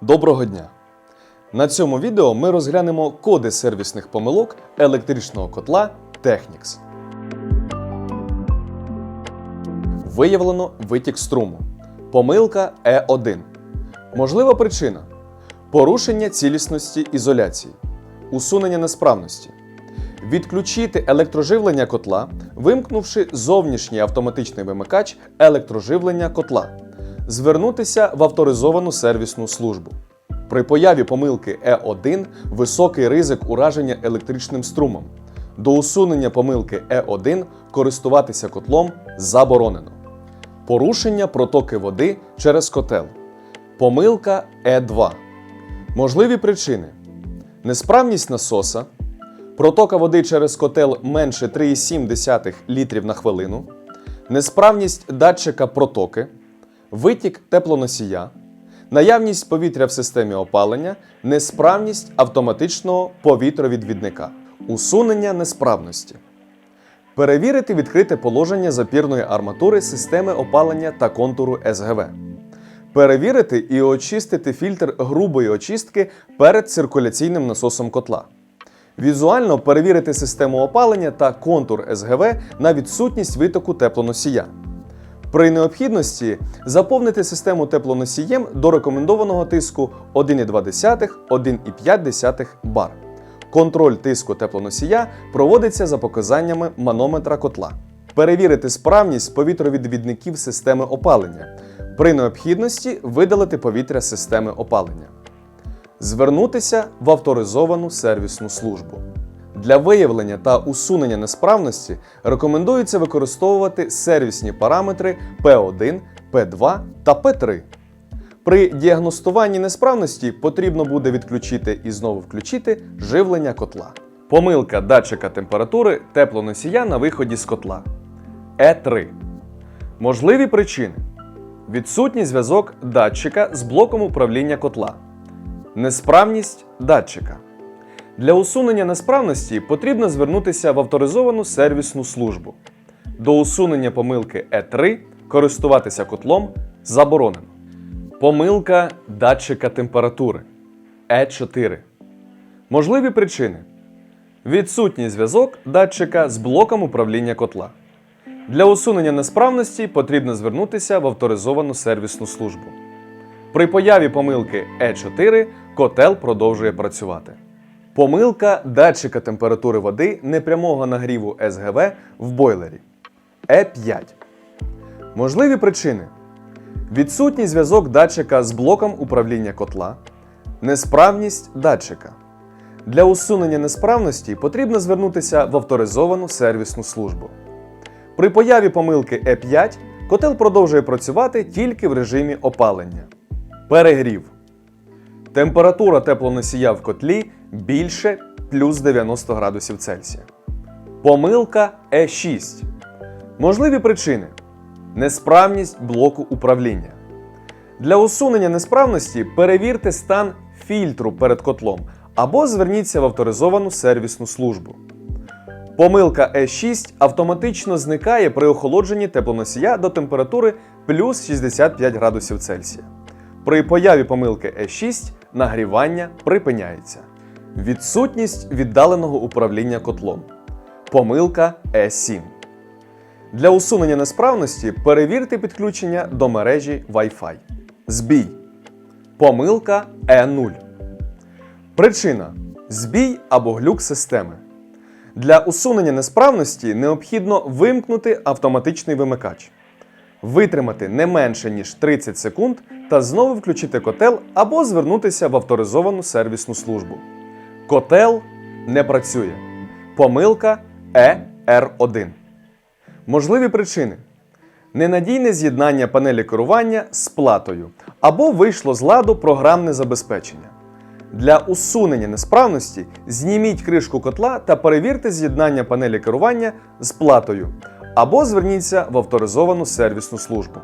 Доброго дня! На цьому відео ми розглянемо коди сервісних помилок електричного котла Technics. Виявлено витік струму. Помилка E1. Можлива причина: порушення цілісності ізоляції, усунення несправності. Відключити електроживлення котла, вимкнувши зовнішній автоматичний вимикач електроживлення котла. Звернутися в авторизовану сервісну службу. При появі помилки E1 високий ризик ураження електричним струмом. До усунення помилки E1 користуватися котлом заборонено. Порушення протоки води через котел. Помилка E2. Можливі причини: несправність насоса, протока води через котел менше 3,7 літрів на хвилину, несправність датчика протоки, витік теплоносія, наявність повітря в системі опалення, несправність автоматичного повітровідвідника, усунення несправності. Перевірити відкрите положення запірної арматури системи опалення та контуру СГВ. Перевірити і очистити фільтр грубої очистки перед циркуляційним насосом котла. Візуально перевірити систему опалення та контур СГВ на відсутність витоку теплоносія. При необхідності заповнити систему теплоносієм до рекомендованого тиску 1,2-1,5 бар. Контроль тиску теплоносія проводиться за показаннями манометра котла. Перевірити справність повітровідвідників системи опалення. При необхідності видалити повітря з системи опалення. Звернутися в авторизовану сервісну службу. Для виявлення та усунення несправності рекомендується використовувати сервісні параметри P1, P2 та P3. При діагностуванні несправності потрібно буде відключити і знову включити живлення котла. Помилка датчика температури теплоносія на виході з котла. E3. Можливі причини: відсутній зв'язок датчика з блоком управління котла, несправність датчика. Для усунення несправності потрібно звернутися в авторизовану сервісну службу. До усунення помилки E3 користуватися котлом заборонено. Помилка датчика температури E4. Можливі причини: відсутній зв'язок датчика з блоком управління котла. Для усунення несправності потрібно звернутися в авторизовану сервісну службу. При появі помилки E4 котел продовжує працювати. Помилка датчика температури води непрямого нагріву СГВ в бойлері. Е5. Можливі причини: відсутній зв'язок датчика з блоком управління котла, несправність датчика. Для усунення несправності потрібно звернутися в авторизовану сервісну службу. При появі помилки Е5 котел продовжує працювати тільки в режимі опалення. Перегрів. Температура теплоносія в котлі більше плюс 90 градусів Цельсія. Помилка Е6. Можливі причини: несправність блоку управління. Для усунення несправності перевірте стан фільтру перед котлом або зверніться в авторизовану сервісну службу. Помилка Е6 автоматично зникає при охолодженні теплоносія до температури плюс 65 градусів Цельсія. При появі помилки Е6 нагрівання припиняється. Відсутність віддаленого управління котлом. Помилка Е7. Для усунення несправності перевірте підключення до мережі Wi-Fi. Збій. Помилка Е0. Причина збій або глюк системи. Для усунення несправності необхідно вимкнути автоматичний вимикач, витримати не менше ніж 30 секунд та знову включити котел або звернутися в авторизовану сервісну службу. Котел не працює. Помилка ER1. Можливі причини: ненадійне з'єднання панелі керування з платою або вийшло з ладу програмне забезпечення. Для усунення несправності зніміть кришку котла та перевірте з'єднання панелі керування з платою або зверніться в авторизовану сервісну службу.